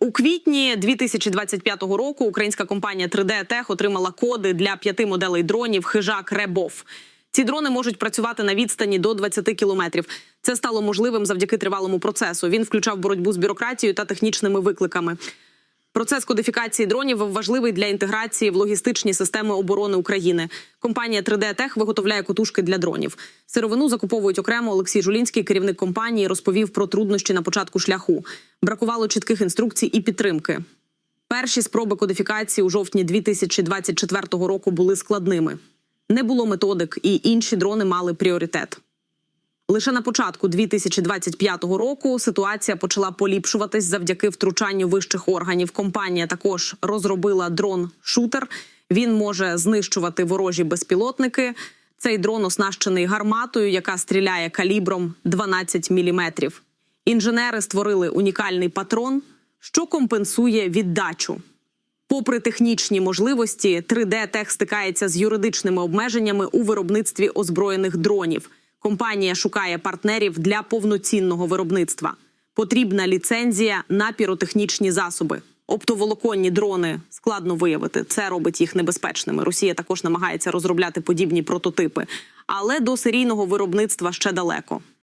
У квітні 2025 року українська компанія 3D Tech отримала коди для п'яти моделей дронів хижак Ребов. Ці дрони можуть працювати на відстані до 20 кілометрів. Це стало можливим завдяки тривалому процесу. Він включав боротьбу з бюрократією та технічними викликами. Процес кодифікації дронів важливий для інтеграції в логістичні системи оборони України. Компанія 3D Tech виготовляє котушки для дронів. Сировину закуповують окремо. Олексій Жулінський, керівник компанії, розповів про труднощі на початку шляху. Бракувало чітких інструкцій і підтримки. Перші спроби кодифікації у жовтні 2024 року були складними. Не було методик, і інші дрони мали пріоритет. Лише на початку 2025 року ситуація почала поліпшуватись завдяки втручанню вищих органів. Компанія також розробила дрон-шутер. Він може знищувати ворожі безпілотники. Цей дрон оснащений гарматою, яка стріляє калібром 12 мм. Інженери створили унікальний патрон, що компенсує віддачу. Попри технічні можливості, 3D Tech стикається з юридичними обмеженнями у виробництві озброєних дронів. Компанія шукає партнерів для повноцінного виробництва. Потрібна ліцензія на піротехнічні засоби. Оптоволоконні дрони складно виявити. Це робить їх небезпечними. Росія також намагається розробляти подібні прототипи, але до серійного виробництва ще далеко.